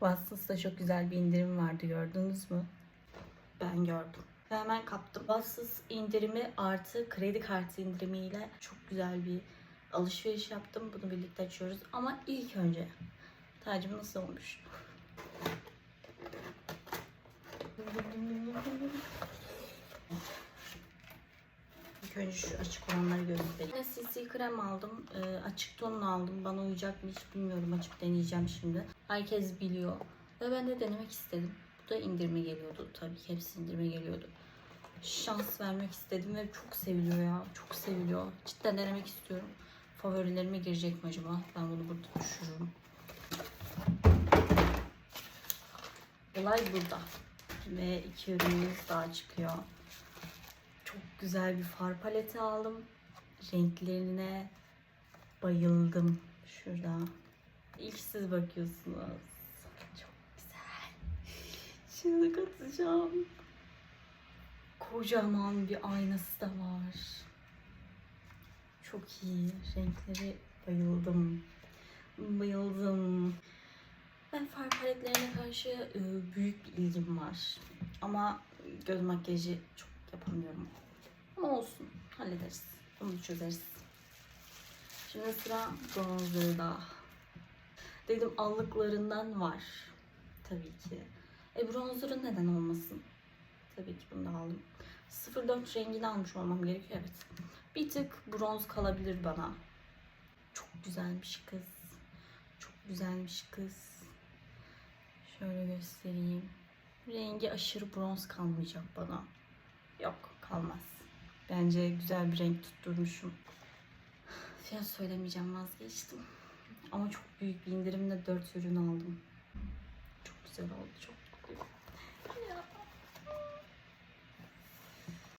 Watsons'ta çok güzel bir indirim vardı gördünüz mü? Ben gördüm. Hemen kaptım. Watsons indirimi artı kredi kartı indirimiyle çok güzel bir alışveriş yaptım. Bunu birlikte açıyoruz. Ama ilk önce tacım nasıl olmuş? Önce şu açık olanları göstereyim. CC krem aldım. Ee, açık tonunu aldım. Bana uyacak mı hiç bilmiyorum. Açıp deneyeceğim şimdi. Herkes biliyor. Ve ben de denemek istedim. Bu da indirime geliyordu. Tabii ki hepsi indirime geliyordu. Şans vermek istedim ve çok seviliyor ya. Çok seviliyor. Cidden denemek istiyorum. Favorilerime girecek mi acaba? Ben bunu burada düşürürüm. Olay burada. Ve iki ürünümüz daha çıkıyor. Güzel bir far paleti aldım. Renklerine bayıldım. Şurada. İlk siz bakıyorsunuz. Çok güzel. Şimdi katacağım. Kocaman bir aynası da var. Çok iyi. Renkleri bayıldım. Bayıldım. Ben far paletlerine karşı e, büyük bir ilgim var. Ama göz makyajı çok yapamıyorum. Ama olsun. Hallederiz. Bunu çözeriz. Şimdi sıra bronzerda. Dedim allıklarından var. Tabii ki. E bronzer'ı neden olmasın? Tabii ki bunu da aldım. 04 rengini almış olmam gerekiyor evet. Bir tık bronz kalabilir bana. Çok güzelmiş kız. Çok güzelmiş kız. Şöyle göstereyim. Rengi aşırı bronz kalmayacak bana. Bence güzel bir renk tutturmuşum. Fiyat söylemeyeceğim vazgeçtim. Ama çok büyük bir indirimle 4 ürün aldım. Çok güzel oldu çok